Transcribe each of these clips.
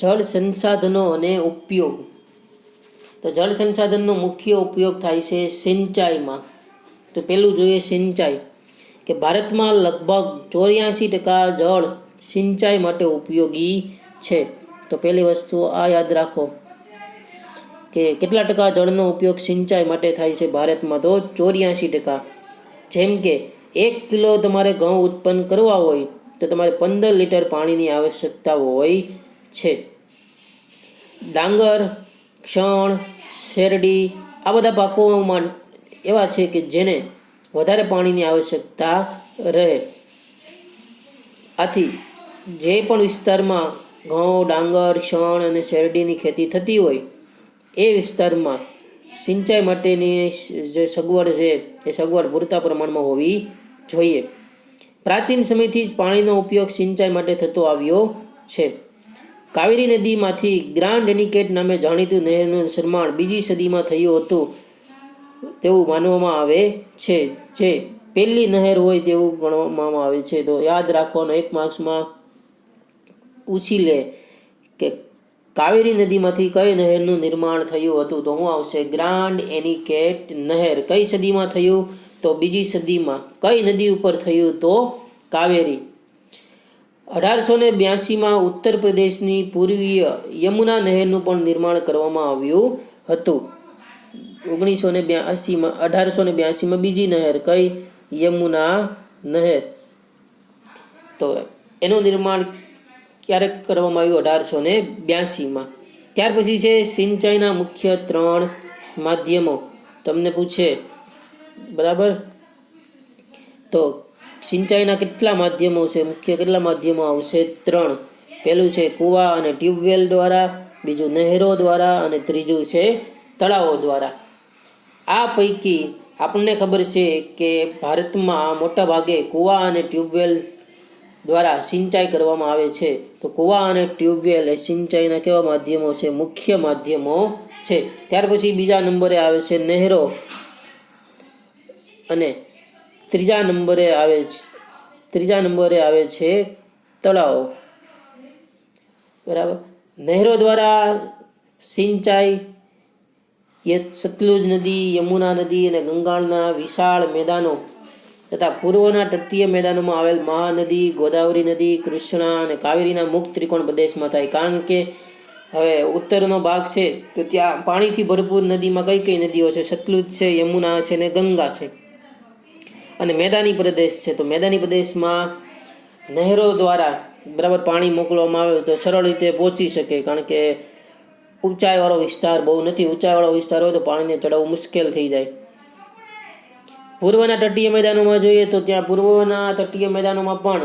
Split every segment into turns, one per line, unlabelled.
જળ સંસાધનો અને ઉપયોગ. તો જળ સંસાધનનો મુખ્ય ઉપયોગ થાય છે સિંચાઈમાં. તો પહેલું જોઈએ સિંચાઈ. કે ભારતમાં લગભગ ચોર્યાસી ટકા જળ સિંચાઈ માટે ઉપયોગી છે. તો પહેલી વસ્તુ આ યાદ રાખો. કે કેટલા ટકા જળનો ઉપયોગ સિંચાઈ માટે થાય છે ભારતમાં? તો ચોર્યાસી ટકા. જેમ કે એક કિલો તમારે ઘઉં ઉત્પન્ન કરવા હોય, તો તમારે પંદર લીટર પાણીની આવશ્યકતા હોય છે. ડાંગર, ક્ષણ, શેરડી, આ બધા પાકોમાં એવા છે કે જેને વધારે પાણીની આવશ્યકતા રહે. આથી જે પણ વિસ્તારમાં ઘઉં, ડાંગર, ક્ષણ અને શેરડીની ખેતી થતી હોય, એ વિસ્તારમાં સિંચાઈ માટેની જે સગવડ છે, એ સગવડ પૂરતા પ્રમાણમાં હોવી જોઈએ. પ્રાચીન સમયથી જ પાણીનો ઉપયોગ સિંચાઈ માટે થતો આવ્યો છે. કાવેરી નદીમાંથી ગ્રાન્ડ એનિકેટ નામે જાણીતું નહેરનું નિર્માણ બીજી સદીમાં થયું હતું. તેવું માનવામાં આવે છે. જે પહેલી નહેર હોય તેવું ગણવામાં આવે છે. તો યાદ રાખવાનો એક માર્ક્સમાં પૂછી લે કે કાવેરી નદીમાંથી કઈ નહેરનું નિર્માણ થયું હતું? તો શું આવશે. ગ્રાન્ડ એનિકેટ નહેર કઈ સદીમાં થયું? તો બીજી સદીમાં કઈ નદી ઉપર થયું? તો કાવેરી. અઢારસો ને બ્યાસીમાં ઉત્તર પ્રદેશની પૂર્વીય યમુના નહેરનું પણ નિર્માણ કરવામાં આવ્યું હતું. ઓગણીસો ને બ્યાસીમાં અઢારસો ને બ્યાસીમાં બીજી નહેર કઈ? યમુના નહેર. તો એનું નિર્માણ ક્યારેક કરવામાં આવ્યું? અઢારસો ને બ્યાસીમાં ત્યાર પછી છે સિંચાઈના મુખ્ય ત્રણ માધ્યમો. તમને પૂછે. બરાબર? તો સિંચાઈના કેટલા માધ્યમો છે? મુખ્ય કેટલા માધ્યમો? આવશે ત્રણ. પહેલું છે કૂવા અને ટ્યુબવેલ દ્વારા, બીજું નહેરો દ્વારા અને ત્રીજું છે તળાવો દ્વારા. આ પૈકી આપણને ખબર છે કે ભારતમાં મોટા ભાગે કૂવા અને ટ્યુબવેલ દ્વારા સિંચાઈ કરવામાં આવે છે. તો કૂવા અને ટ્યુબવેલ એ સિંચાઈના કેવા માધ્યમો છે? મુખ્ય માધ્યમો છે. ત્યાર પછી બીજા નંબરે આવે છે નહેરો અને ત્રીજા નંબરે આવે છે. ત્રીજા નંબરે આવે છે તળાવો. બરાબર? નહેરો દ્વારા સિંચાઈ સતલુજ નદી, યમુના નદી અને ગંગાળના વિશાળ મેદાનો તથા પૂર્વના તટીય મેદાનોમાં આવેલ મહાનદી, ગોદાવરી નદી, કૃષ્ણા અને કાવેરીના મુક્ત ત્રિકોણ પ્રદેશમાં થાય. કારણ કે હવે ઉત્તરનો ભાગ છે, તો ત્યાં પાણીથી ભરપૂર નદીમાં કઈ કઈ નદીઓ છે? સતલુજ છે, યમુના છે ને ગંગા છે. અને મેદાની પ્રદેશ છે. તો મેદાની પ્રદેશમાં નહેરો દ્વારા બરાબર પાણી મોકલવામાં આવે તો સરળ રીતે પહોંચી શકે. કારણ કે ઊંચાઈવાળો વિસ્તાર બહુ નથી. ઊંચાઈવાળો વિસ્તાર હોય તો પાણીને ચડાવવું મુશ્કેલ થઈ જાય. પૂર્વના તટીય મેદાનોમાં જોઈએ તો ત્યાં પૂર્વના તટીય મેદાનોમાં પણ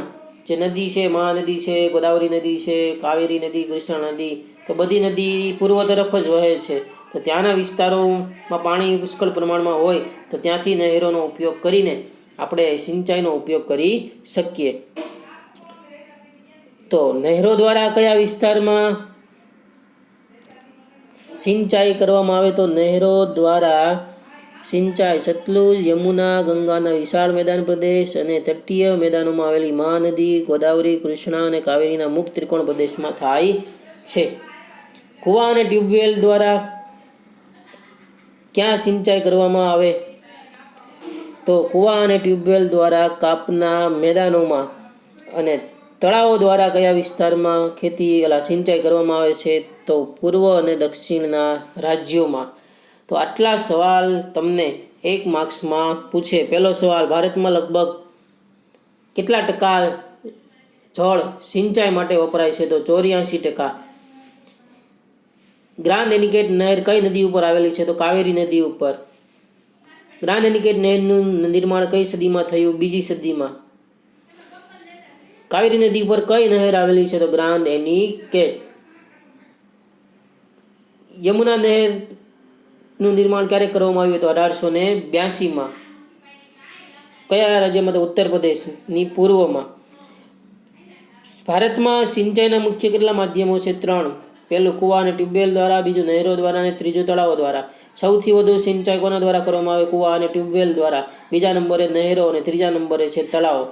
જે નદી છે, મહાનદી છે, ગોદાવરી નદી છે, કાવેરી નદી, કૃષ્ણ નદી, તો બધી નદી પૂર્વ તરફ જ વહે છે. તો ત્યાંના વિસ્તારોમાં પાણી પુષ્કળ પ્રમાણમાં હોય તો ત્યાંથી નહેરોનો ઉપયોગ કરીને આપણે સિંચાઈનો ઉપયોગ કરી શકીએ. તો નહેરો દ્વારા કયા વિસ્તારમાં સિંચાઈ કરવામાં આવે? તો નહેરો દ્વારા સિંચાઈ સતલુજ, યમુના, ગંગાના વિશાળ મેદાન પ્રદેશ અને તટીય મેદાનોમાં આવેલી મહાનદી ગોદાવરી, કૃષ્ણા અને કાવેરીના મુક્ત ત્રિકોણ પ્રદેશમાં થાય છે. કુવા અને ટ્યુબવેલ દ્વારા ક્યાં સિંચાઈ કરવામાં આવે? તો કૂવા અને ટ્યુબવેલ દ્વારા કાપના મેદાનોમાં અને તળાવો દ્વારા કયા વિસ્તારમાં ખેતી અલા સિંચાઈ કરવામાં આવે છે, તો પૂર્વ અને દક્ષિણના રાજ્યોમાં. તો આટલા સવાલ તમને એક માર્ક્સમાં પૂછે. પહેલો સવાલ, ભારતમાં લગભગ કેટલા ટકા જળ સિંચાઈ માટે વપરાય છે? તો ચોર્યાસી ટકા. ગ્રાન્ડ એનિકેટ નહેર કઈ નદી ઉપર આવેલી છે? તો કાવેરી નદી ઉપર. ગ્રાન્ડ એનિકેટ નહેરનું નિર્માણ કઈ સદીમાં થયું? બીજી સદીમાં. કાવેરી નદી ઉપર કઈ નહેર આવેલી છે? તો ગ્રાન્ડ એનિકેટ યમુના નહેરનું નિર્માણ ક્યારે કરવામાં આવ્યું? તો અઢારસો ને બ્યાસીમાં. કયા રાજ્યમાં? તો ઉત્તર પ્રદેશની પૂર્વમાં. ભારતમાં સિંચાઈના મુખ્ય કેટલા માધ્યમો છે? ત્રણ. પહેલું કુવા અને ટ્યુબવેલ દ્વારા, બીજું નહેરો દ્વારા અને ત્રીજું તળાવો દ્વારા. સૌથી વધુ સિંચાઈ કોના દ્વારા કરવામાં આવે? કુવા અને ટ્યુબવેલ દ્વારા. બીજા નંબરે નહેરો અને ત્રીજા નંબરે છે તળાવો.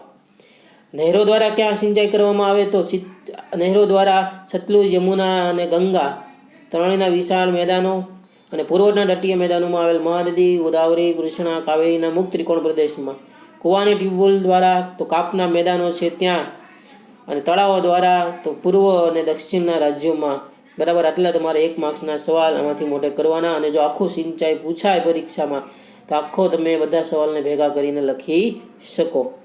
નહેરો દ્વારા ક્યાં સિંચાઈ કરવામાં આવે? તો નહેરો દ્વારા સતલુજ યમુના અને ગંગા. ત્રણેયના વિશાળ મેદાનો અને પૂર્વના તટીય મેદાનોમાં આવેલ મહાનદી, ગોદાવરી, કૃષ્ણા, કાવેરીના મુક્ત ત્રિકોણ પ્રદેશમાં. કુવાની ટ્યુબવેલ દ્વારા તો કાપના મેદાનો છે ત્યાં અને તળાવો દ્વારા તો પૂર્વ અને દક્ષિણના રાજ્યોમાં. બરાબર, આટલા તમારે એક માર્ક્સના સવાલ આમાંથી મોટે કરવાના અને જો આખું સિંચાઈ પૂછાય પરીક્ષામાં, તો આખો તમે બધા સવાલને ભેગા કરીને લખી શકો.